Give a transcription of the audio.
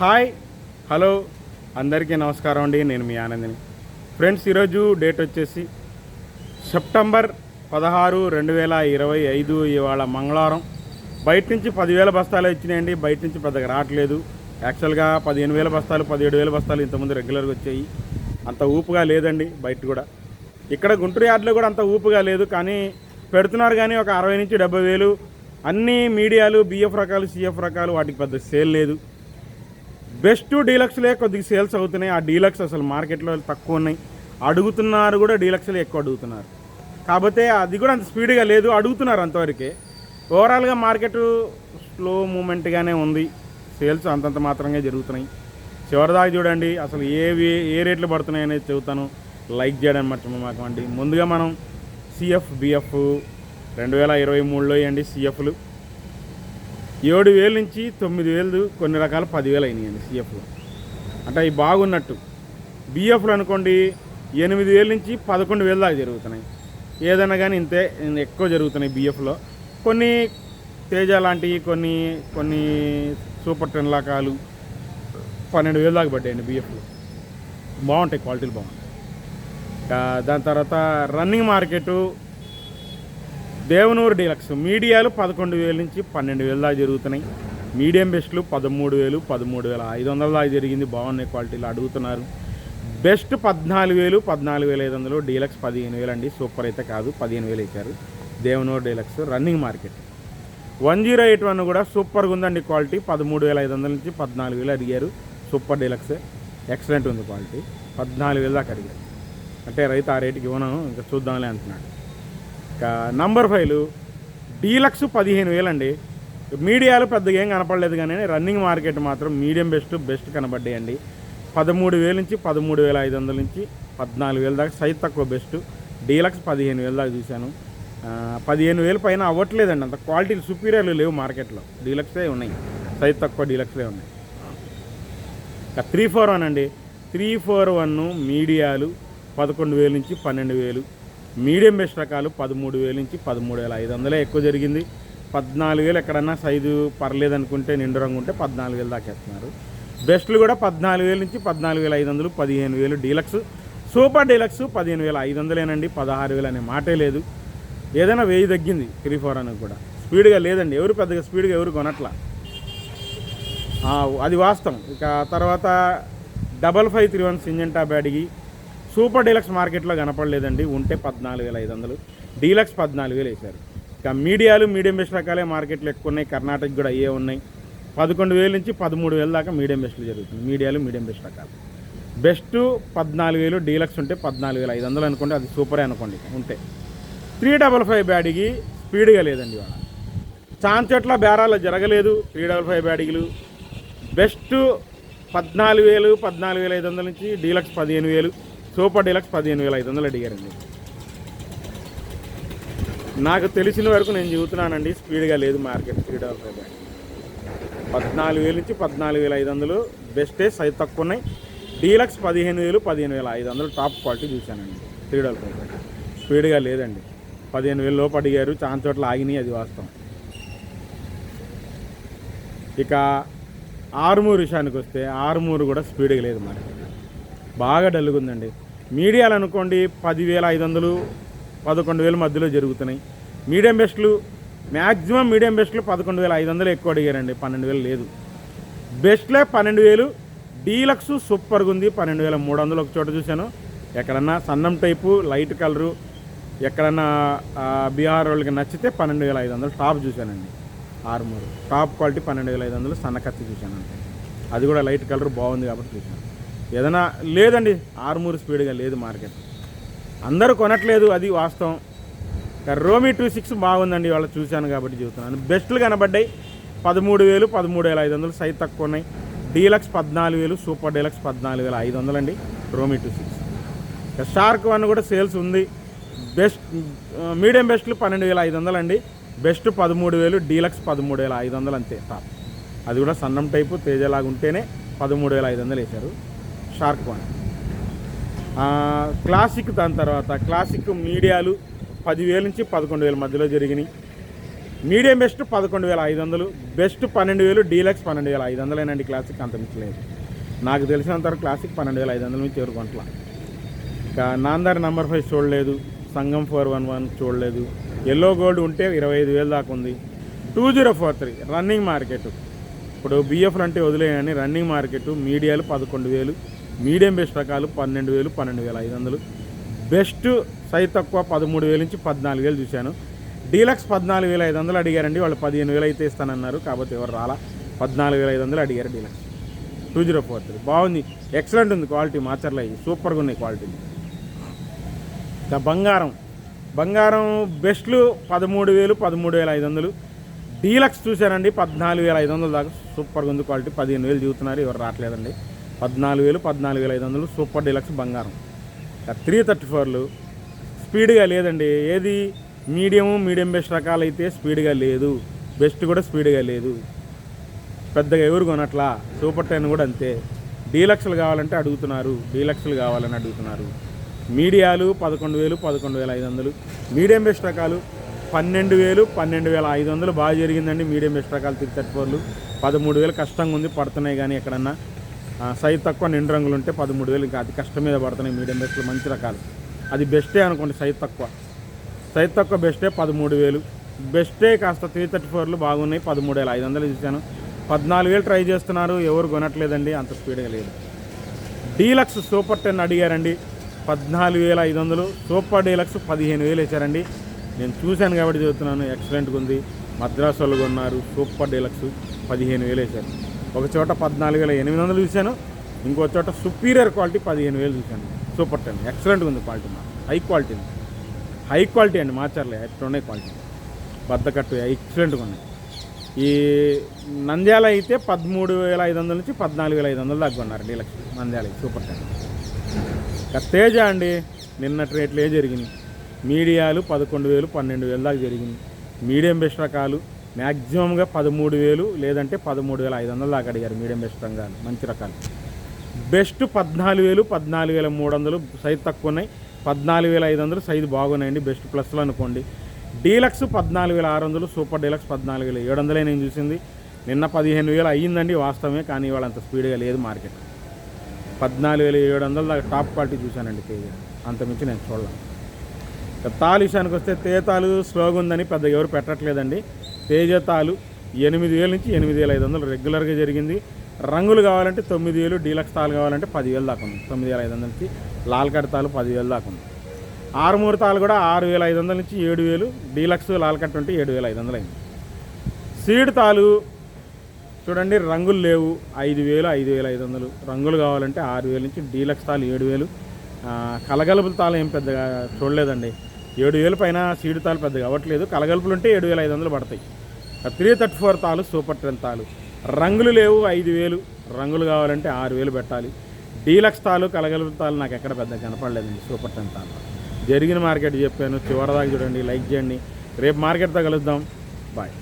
Hi hello అందరికీ నమస్కారం అండి. నేను మీ ఆనందిని. ఫ్రెండ్స్ ఈరోజు డేట్ వచ్చేసి సెప్టెంబర్ పదహారు రెండు వేల ఇరవై ఐదు ఇవాళ మంగళవారం. బయట నుంచి పదివేల బస్తాలు వచ్చినాయండి. బయట నుంచి పెద్దగా రావట్లేదు. యాక్చువల్గా పదిహేను వేల బస్తాలు పదిహేడు వేల బస్తాలు ఇంతకుముందు రెగ్యులర్గా వచ్చాయి. అంత ఊపుగా లేదండి బయట కూడా. ఇక్కడ గుంటూరు యార్డ్లో కూడా అంత ఊపుగా లేదు. కానీ పెడుతున్నారు కానీ ఒక అరవై నుంచి డెబ్బై వేలు. అన్ని మీడియాలు బిఎఫ్ రకాలు సిఎఫ్ రకాలు వాటికి పెద్ద సేల్ లేదు. బెస్ట్ డీలక్స్లే కొద్దిగా సేల్స్ అవుతున్నాయి. ఆ డీలక్స్ అసలు మార్కెట్లో తక్కువ ఉన్నాయి. అడుగుతున్నారు కూడా డీలక్స్లే ఎక్కువ అడుగుతున్నారు. కాకపోతే అది కూడా అంత స్పీడ్గా లేదు. అడుగుతున్నారు అంతవరకే. ఓవరాల్గా మార్కెట్ స్లో మూమెంట్గానే ఉంది. సేల్స్ అంతంత మాత్రంగా జరుగుతున్నాయి. చివరిదాకా చూడండి అసలు ఏవి ఏ రేట్లు పడుతున్నాయి అనేది చెబుతాను. లైక్ చేయడం మర్చిపోమాకండి. ముందుగా మనం సిఎఫ్ బిఎఫ్ రెండు వేల ఇరవై మూడులో అండి సిఎఫ్లు ఏడు వేలు నుంచి తొమ్మిది వేలు కొన్ని రకాల పదివేలు అయినాయండి సిఎఫ్లో అంటే అవి బాగున్నట్టు. బిఎఫ్లు అనుకోండి ఎనిమిది వేల నుంచి పదకొండు వేలు దాకా జరుగుతున్నాయి. ఏదైనా కానీ ఇంతే ఎక్కువ జరుగుతున్నాయి బిఎఫ్లో కొన్ని తేజ లాంటివి కొన్ని కొన్ని సూపర్ టెన్ లాకాలు పన్నెండు వేలు దాకా పడ్డాయండి బిఎఫ్లో బాగుంటాయి క్వాలిటీలు బాగుంటాయి. దాని తర్వాత రన్నింగ్ మార్కెటు దేవనూరు డీలక్స్. మీడియాలు పదకొండు వేల నుంచి పన్నెండు వేల దాకా జరుగుతున్నాయి. మీడియం బెస్ట్లు పదమూడు వేలు పదమూడు వేల ఐదు వందల దాకా జరిగింది. బాగున్నాయి క్వాలిటీలు అడుగుతున్నారు. బెస్ట్ పద్నాలుగు వేలు పద్నాలుగు వేల ఐదు వందలు డీలక్స్ పదిహేను వేలు అండి. సూపర్ అయితే కాదు పదిహేను వేలు ఇచ్చారు. Devanur deluxe running market. One zero eight one కూడా సూపర్గా ఉందండి క్వాలిటీ. పదమూడు వేల ఐదు వందల నుంచి పద్నాలుగు వేలు అడిగారు. Super deluxe. ఎక్సలెంట్ ఉంది క్వాలిటీ. పద్నాలుగు వేలు దాకా అడిగారు. అంటే రైతు ఆ రేటుకి ఇవ్వను ఇంకా చూద్దాంలే అంటున్నాడు. నంబర్ ఫైవ్ డీలక్స్ పదిహేను వేలండి. మీడియాలు పెద్దగా ఏం కనపడలేదు కానీ రన్నింగ్ మార్కెట్ మాత్రం మీడియం బెస్ట్ బెస్ట్ కనబడ్డాయండి. పదమూడు వేల నుంచి పదమూడు వేల ఐదు వందల నుంచి పద్నాలుగు వేల దాకా సైజ్ తక్కువ బెస్ట్. డీలక్స్ పదిహేను వేల దాకా చూశాను. పదిహేను వేల పైన అవ్వట్లేదండి అంత క్వాలిటీలు సుపీరియర్లు లేవు మార్కెట్లో. డీలక్సే ఉన్నాయి. సైజ్ తక్కువ డీలక్స్లే ఉన్నాయి. త్రీ ఫోర్ వన్ అండి. త్రీ ఫోర్ వన్ మీడియాలు పదకొండు వేలు నుంచి పన్నెండు వేలు మీడియం బెస్ట్ రకాలు పదమూడు వేలు నుంచి పదమూడు వేల ఐదు వందలే ఎక్కువ జరిగింది. పద్నాలుగు వేలు ఎక్కడన్నా సైజు పర్లేదు అనుకుంటే నిండు రంగు ఉంటే పద్నాలుగు వేలు దాకా వేస్తున్నారు బెస్ట్లు కూడా పద్నాలుగు వేలు నుంచి పద్నాలుగు వేల ఐదు వందలు పదిహేను వేలు డీలక్స్. సూపర్ డీలక్స్ పదిహేను వేల ఐదు వందలేనండి పదహారు వేలు అనే మాటే లేదు. ఏదైనా వెయ్యి తగ్గింది త్రీ ఫోర్ అని కూడా. స్పీడ్గా లేదండి ఎవరు పెద్దగా స్పీడ్గా ఎవరు కొనట్లా. అది వాస్తవం. ఇక తర్వాత double five three one Syngenta బ్యాడ్కి super deluxe మార్కెట్లో కనపడలేదండి. ఉంటే పద్నాలుగు వేల ఐదు వందలు డీలక్స్ పద్నాలుగు వేలు వేశారు. ఇక మీడియాలు మీడియం బెస్ట్ రకాలే మార్కెట్లు ఎక్కువ ఉన్నాయి కర్ణాటక కూడా అయ్యే ఉన్నాయి. పదకొండు వేల నుంచి పదమూడు వేల దాకా మీడియం బెస్ట్లు జరుగుతుంది మీడియాలు మీడియం బెస్ట్ రకాలు. బెస్ట్ పద్నాలుగు వేలు డీలక్స్ ఉంటే పద్నాలుగు వేల ఐదు వందలు అనుకోండి. అది సూపరే అనుకోండి. ఉంటే త్రీ డబల్ ఫైవ్ బ్యాడ్కి స్పీడ్గా లేదండి ఇవాళ. చాంచట్ల బేరాలు జరగలేదు. త్రీ డబల్ ఫైవ్ బ్యాడిగులు. బెస్ట్ పద్నాలుగు వేలు పద్నాలుగు వేల ఐదు వందల నుంచి డీలక్స్ పదిహేను వేలు. సూపర్ డీలక్స్ పదిహేను వేల ఐదు వందలు అడిగారండి. నాకు తెలిసిన వరకు నేను చూస్తున్నానండి స్పీడ్గా లేదు మార్కెట్ త్రీ డబల్ పద్నాలుగు వేలు నుంచి పద్నాలుగు వేల ఐదు వందలు బెస్టే సైజ్ తక్కువ ఉన్నాయి. డీలక్స్ పదిహేను వేలు పదిహేను వేల ఐదు వందలు టాప్ క్వాలిటీ చూశానండి త్రీ డబల్ స్పీడ్గా లేదండి. పదిహేను వేలు లోపు అడిగారు చాలా చోట్ల ఆగినాయి అది వాస్తవం. ఇక ఆరుమూరు విషయానికి వస్తే ఆరుమూరు కూడా స్పీడ్గా లేదు మరి. బాగా డల్గా ఉందండి. మీడియాలు అనుకోండి పదివేల ఐదు వందలు పదకొండు వేల మధ్యలో జరుగుతున్నాయి. మీడియం బెస్ట్లు మ్యాక్సిమం మీడియం బెస్ట్లు పదకొండు వేల ఐదు వందలు ఎక్కువ అడిగారండి పన్నెండు వేలు లేదు. బెస్ట్లే పన్నెండు వేలు డీలక్స్ సూపర్గా ఉంది పన్నెండు వేల మూడు వందలు ఒక చోట చూశాను. ఎక్కడన్నా సన్నం టైపు లైట్ కలరు ఎక్కడన్నా బీహార్ వాళ్ళకి నచ్చితే పన్నెండు వేల ఐదు వందలు టాప్ చూశానండి. ఆరుమూరు. టాప్ క్వాలిటీ పన్నెండు వేల ఐదు వందలు సన్నకత్తి చూశానండి చూశాను అంతే. అది కూడా లైట్ కలర్ బాగుంది కాబట్టి చూశాను. ఏదైనా లేదండి ఆరుమూరు స్పీడ్గా లేదు మార్కెట్. అందరూ కొనట్లేదు అది వాస్తవం. రోమి రోమీ టూ సిక్స్ బాగుందండి వాళ్ళు చూశాను కాబట్టి చూస్తున్నాను బెస్ట్లు కనబడ్డాయి. పదమూడు వేలు పదమూడు వేల ఐదు వందలు సైజ్ తక్కువ ఉన్నాయి. డీలక్స్ పద్నాలుగు వేలు సూపర్ డీలక్స్ పద్నాలుగు వేల ఐదు వందలు అండి రోమీ టూ సిక్స్. షార్క్ వన్ కూడా సేల్స్ ఉంది. బెస్ట్ మీడియం బెస్ట్లు పన్నెండు వేల ఐదు వందలు అండి బెస్ట్ పదమూడు వేలు డీలక్స్ పదమూడు వేల ఐదు వందలు అంతే టాప్. అది కూడా సన్నం టైపు తేజలాగా ఉంటేనే పదమూడు వేల ఐదు వందలు వేశారు. Shark one. క్లాసిక్ దాని తర్వాత క్లాసిక్ మీడియాలు పదివేల నుంచి పదకొండు వేల మధ్యలో జరిగినాయి. మీడియం బెస్ట్ పదకొండు వేల ఐదు వందలు బెస్ట్ పన్నెండు వేలు డీలక్స్ పన్నెండు వేల ఐదు వందలేనండి క్లాసిక్ అంత మించలేదు నాకు తెలిసినంతవరకు క్లాసిక్ పన్నెండు వేల ఐదు వందల నుంచి ఎవరు కొంటలా ఇంకా నాందారి నంబర్ ఫైవ్ చూడలేదు సంగం ఫోర్ వన్ వన్ చూడలేదు ఎల్లో గోల్డ్ ఉంటే ఇరవై ఐదు వేలు దాకా ఉంది. Two zero four three running market. ఇప్పుడు బిఎఫ్లు అంటే వదిలేయని రన్నింగ్ మార్కెట్ మీడియాలు పదకొండు వేలు. మీడియం బెస్ట్ రకాలు పన్నెండు వేలు పన్నెండు వేల ఐదు వందలు. బెస్ట్ సైజ్ తక్కువ పదమూడు వేల నుంచి పద్నాలుగు వేలు చూశాను. డీలక్స్ పద్నాలుగు వేల ఐదు వందలు అడిగారండి. వాళ్ళు పదిహేను వేలు అయితే ఇస్తానన్నారు కాబట్టి ఎవరు రాలా. పద్నాలుగు వేల ఐదు వందలు అడిగారు deluxe. Two zero four three. బాగుంది. ఎక్సలెంట్ ఉంది క్వాలిటీ మాచర్లో అయ్యి సూపర్గా ఉన్నాయి క్వాలిటీ. ఇంకా బంగారం. బంగారం బెస్ట్లు పదమూడు వేలు పదమూడు వేల ఐదు వందలు. డీలక్స్ చూశానండి పద్నాలుగు వేల ఐదు వందలు దాకా సూపర్గా ఉంది క్వాలిటీ. పదిహేను వేలు చూస్తున్నారు ఎవరు రావట్లేదండి. పద్నాలుగు వేలు పద్నాలుగు వేల ఐదు వందలు సూపర్ డీలక్స్ బంగారం. త్రీ థర్టీ ఫోర్లు స్పీడ్గా లేదండి. ఏది? మీడియము మీడియం బెస్ట్ రకాలైతే స్పీడ్గా లేదు. బెస్ట్ కూడా స్పీడ్గా లేదు. పెద్దగా ఎవరు కొనట్లా? సూపర్ టెన్ కూడా అంతే. డీలక్స్లు కావాలంటే అడుగుతున్నారు. డీలక్స్లు కావాలని అడుగుతున్నారు. మీడియాలు పదకొండు వేలు పదకొండు వేల ఐదు వందలు. మీడియం బెస్ట్ రకాలు పన్నెండు వేలు పన్నెండు వేల ఐదు వందలు బాగా జరిగిందండి. మీడియం బెస్ట్ రకాలు త్రీ థర్టీ ఫోర్లు. పదమూడు వేలు కష్టంగా ఉంది పడుతున్నాయి కానీ ఎక్కడన్నా. సైజ్ తక్కువ నిండు రంగులు ఉంటే పదమూడు వేలు ఇంకా అతి కష్టం మీద పడుతున్నాయి మీడియం బెస్ట్లు మంచి రకాలు. అది బెస్టే అనుకోండి సైజ్ తక్కువ. సైజ్ తక్కువ బెస్టే పదమూడు వేలు. బెస్టే కాస్త త్రీ థర్టీ ఫోర్లు బాగున్నాయి పదమూడు వేల. ఐదు వందలు చూశాను పద్నాలుగు వేలు ట్రై చేస్తున్నారు ఎవరు కొనట్లేదండి అంత స్పీడ్గా లేదు. డీలక్స్ సూపర్ టెన్ అడిగారండి పద్నాలుగు వేల ఐదు వందలు. సూపర్ డీలక్స్ పదిహేను వేలు వేశారండి. నేను చూశాను కాబట్టి చెబుతున్నాను ఎక్సలెంట్గా ఉంది. మద్రాసు వాళ్ళు కొన్నారు సూపర్ డీలక్స్ పదిహేను వేలు వేశారు. ఒక చోట పద్నాలుగు వేల ఎనిమిది వందలు చూశాను ఇంకో చోట సుపీరియర్ క్వాలిటీ పదిహేను వేలు చూశాను. సూపర్ టెన్ ఎక్సలెంట్గా ఉంది క్వాలిటీ మా హై క్వాలిటీ ఉంది. హై క్వాలిటీ అండి మార్చర్లే ఎట్లున్నాయి క్వాలిటీ బద్దకట్టు ఎక్సలెంట్గా ఉన్నాయి. ఈ నంద్యాల అయితే పదమూడు వేల ఐదు వందల నుంచి పద్నాలుగు వేల ఐదు వందలు దాకా ఉన్నారు డీలక్స్ నంద్యాల సూపర్ టెన్ ఇంకా తేజ అండి నిన్నటి రేట్లు ఏ జరిగింది మీడియాలు పదకొండు వేలు పన్నెండు వేలు దాకా జరిగింది మీడియం బెస్ట్ రకాలు మ్యాక్సిమంగా పదమూడు వేలు లేదంటే పదమూడు వేల ఐదు వందలు దాకా అడిగారు మీడియం బెస్ట్ రంగాలు మంచి రకాలు. బెస్ట్ పద్నాలుగు వేలు పద్నాలుగు వేల మూడు వందలు సైజు తక్కువ ఉన్నాయి. పద్నాలుగు వేల ఐదు వందలు సైజు బాగున్నాయండి బెస్ట్ ప్లస్లో అనుకోండి. డీలక్స్ పద్నాలుగు వేల ఆరు వందలు సూపర్ డీలక్స్ పద్నాలుగు వేల ఏడు వందలే నేను చూసింది. నిన్న పదిహేను వేలు అయ్యిందండి వాస్తవమే కానీ ఇవాళ అంత స్పీడ్గా లేదు మార్కెట్. పద్నాలుగు వేల ఏడు వందల దాకా టాప్ క్వాలిటీ చూశానండి తేజ అంతమించి నేను చూడలేను తాలు విషయానికి వస్తే తేతాలు స్లోగా ఉందని పెద్దగా ఎవరు పెట్టట్లేదండి. తేజతాలు ఎనిమిది వేల నుంచి ఎనిమిది వేల ఐదు వందలు రెగ్యులర్గా జరిగింది. రంగులు కావాలంటే తొమ్మిది వేలు డీలక్స్ తాలు కావాలంటే పదివేలు దాకా ఉంది. తొమ్మిది వేల ఐదు వందల నుంచి లాల్ కట్ తాలు పదివేలు దాకా ఉంది. ఆరుమూరు తాలు కూడా ఆరు వేల ఐదు వందల నుంచి ఏడు వేలు డీలక్స్ లాల్ ఉంటే ఏడు వేల ఐదు వందలు అయింది. సీడ్ తాలు చూడండి రంగులు లేవు. ఐదు వేలు ఐదు వేల ఐదు వందలు. రంగులు కావాలంటే ఆరు వేల నుంచి డీలక్స్ తాలు ఏడు వేలు. కలగలుపుల తాలు ఏం పెద్దగా చూడలేదండి. ఏడు వేలు పైన సీడు తాలు పెద్దగా అవ్వట్లేదు. కలగలుపులు ఉంటే ఏడు వేల ఐదు వందలు పడతాయి. త్రీ థర్టీ ఫోర్ తాలు సూపర్ టెన్ తాలు. రంగులు లేవు ఐదు వేలు. రంగులు కావాలంటే ఆరు వేలు పెట్టాలి. డీలక్స్ తాలు కలగలుపు తాలు నాకు ఎక్కడ పెద్ద కనపడలేదండి సూపర్ టెన్ తాలు. జరిగిన మార్కెట్ చెప్పాను చివరిదాకా చూడండి లైక్ చేయండి. రేపు మార్కెట్తో కలుద్దాం. బాయ్.